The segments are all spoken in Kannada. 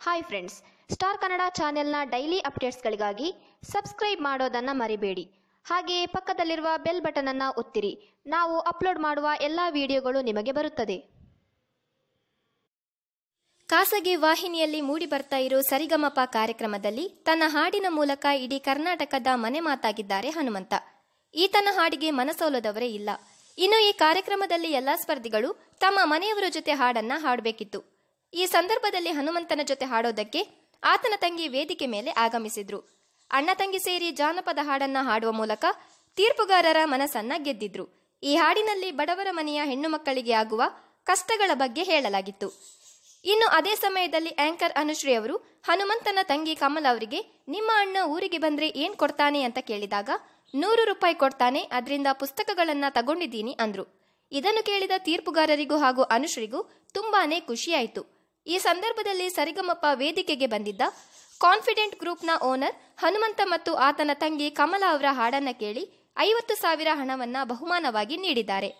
ಹಾಯ್ ಫ್ರೆಂಡ್ಸ್ ಸ್ಟಾರ್ ಕನ್ನಡ ಚಾನೆಲ್ನ ಡೈಲಿ ಅಪ್ಡೇಟ್ಸ್ಗಳಿಗಾಗಿ ಸಬ್ಸ್ಕ್ರೈಬ್ ಮಾಡೋದನ್ನು ಮರಿಬೇಡಿ. ಹಾಗೆಯೇ ಪಕ್ಕದಲ್ಲಿರುವ ಬೆಲ್ ಬಟನನ್ನು ಒತ್ತಿರಿ. ನಾವು ಅಪ್ಲೋಡ್ ಮಾಡುವ ಎಲ್ಲ ವಿಡಿಯೋಗಳು ನಿಮಗೆ ಬರುತ್ತದೆ. ಖಾಸಗಿ ವಾಹಿನಿಯಲ್ಲಿ ಮೂಡಿ ಬರ್ತಾ ಇರೋ ಸರಿಗಮಪ ಕಾರ್ಯಕ್ರಮದಲ್ಲಿ ತನ್ನ ಹಾಡಿನ ಮೂಲಕ ಇಡೀ ಕರ್ನಾಟಕದ ಮನೆ ಮಾತಾಗಿದ್ದಾರೆ ಹನುಮಂತ. ಈತನ ಹಾಡಿಗೆ ಮನಸೋಲದವರೇ ಇಲ್ಲ. ಇನ್ನು ಈ ಕಾರ್ಯಕ್ರಮದಲ್ಲಿ ಎಲ್ಲ ಸ್ಪರ್ಧಿಗಳು ತಮ್ಮ ಮನೆಯವರ ಜೊತೆ ಹಾಡನ್ನ ಹಾಡಬೇಕಿತ್ತು. ಈ ಸಂದರ್ಭದಲ್ಲಿ ಹನುಮಂತನ ಜೊತೆ ಹಾಡೋದಕ್ಕೆ ಆತನ ತಂಗಿ ವೇದಿಕೆ ಮೇಲೆ ಆಗಮಿಸಿದ್ರು. ಅಣ್ಣ ತಂಗಿ ಸೇರಿ ಜಾನಪದ ಹಾಡನ್ನ ಹಾಡುವ ಮೂಲಕ ತೀರ್ಪುಗಾರರ ಮನಸ್ಸನ್ನ ಗೆದ್ದಿದ್ರು. ಈ ಹಾಡಿನಲ್ಲಿ ಬಡವರ ಮನೆಯ ಹೆಣ್ಣು ಮಕ್ಕಳಿಗೆ ಆಗುವ ಕಷ್ಟಗಳ ಬಗ್ಗೆ ಹೇಳಲಾಗಿತ್ತು. ಇನ್ನು ಅದೇ ಸಮಯದಲ್ಲಿ ಆಂಕರ್ ಅನುಶ್ರೀ ಅವರು ಹನುಮಂತನ ತಂಗಿ ಕಮಲ್ ಅವರಿಗೆ, ನಿಮ್ಮ ಅಣ್ಣ ಊರಿಗೆ ಬಂದ್ರೆ ಏನ್ ಕೊಡ್ತಾನೆ ಅಂತ ಕೇಳಿದಾಗ, ನೂರು ರೂಪಾಯಿ ಕೊಡ್ತಾನೆ, ಅದರಿಂದ ಪುಸ್ತಕಗಳನ್ನ ತಗೊಂಡಿದ್ದೀನಿ ಅಂದ್ರು. ಇದನ್ನು ಕೇಳಿದ ತೀರ್ಪುಗಾರರಿಗೂ ಹಾಗೂ ಅನುಶ್ರೀಗೂ ತುಂಬಾನೇ ಖುಷಿಯಾಯಿತು. ಈ ಸಂದರ್ಭದಲ್ಲಿ ಸರಿಗಮಪ್ಪ ವೇದಿಕೆಗೆ ಬಂದಿದ್ದ ಕಾನ್ಫಿಡೆಂಟ್ ಗ್ರೂಪ್ನ ಓನರ್ ಹನುಮಂತ ಮತ್ತು ಆತನ ತಂಗಿ ಕಮಲ ಅವರ ಹಾಡನ್ನ ಕೇಳಿ ಐವತ್ತು ಸಾವಿರ ಹಣವನ್ನ ಬಹುಮಾನವಾಗಿ ನೀಡಿದ್ದಾರೆ.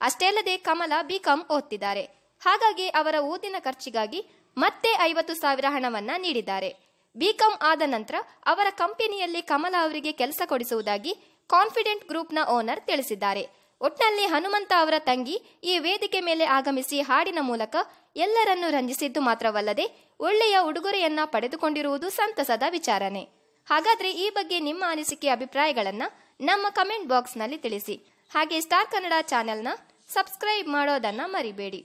ಅಷ್ಟೇ ಅಲ್ಲದೆ ಕಮಲ ಬಿಕಾಂ ಓದ್ತಿದ್ದಾರೆ. ಹಾಗಾಗಿ ಅವರ ಓದಿನ ಖರ್ಚಿಗಾಗಿ ಮತ್ತೆ ಐವತ್ತು ಸಾವಿರ ಹಣವನ್ನ ನೀಡಿದ್ದಾರೆ. ಬಿಕಾಂ ಆದ ನಂತರ ಅವರ ಕಂಪನಿಯಲ್ಲಿ ಕಮಲ ಅವರಿಗೆ ಕೆಲಸ ಕೊಡಿಸುವುದಾಗಿ ಕಾನ್ಫಿಡೆಂಟ್ ಗ್ರೂಪ್ನ ಓನರ್ ತಿಳಿಸಿದ್ದಾರೆ. ಒಟ್ನಲ್ಲಿ ಹನುಮಂತ ಅವರ ತಂಗಿ ಈ ವೇದಿಕೆ ಮೇಲೆ ಆಗಮಿಸಿ ಹಾಡಿನ ಮೂಲಕ ಎಲ್ಲರನ್ನೂ ರಂಜಿಸಿದ್ದು ಮಾತ್ರವಲ್ಲದೆ ಒಳ್ಳೆಯ ಉಡುಗೊರೆಯನ್ನ ಪಡೆದುಕೊಂಡಿರುವುದು ಸಂತಸದ ವಿಚಾರನೆ ಹಾಗಾದ್ರೆ ಈ ಬಗ್ಗೆ ನಿಮ್ಮ ಅನಿಸಿಕೆ ಅಭಿಪ್ರಾಯಗಳನ್ನ ನಮ್ಮ ಕಮೆಂಟ್ ಬಾಕ್ಸ್ನಲ್ಲಿ ತಿಳಿಸಿ. ಹಾಗೆ ಸ್ಟಾರ್ ಕನ್ನಡ ಚಾನೆಲ್ನ ಸಬ್ಸ್ಕ್ರೈಬ್ ಮಾಡೋದನ್ನ ಮರಿಬೇಡಿ.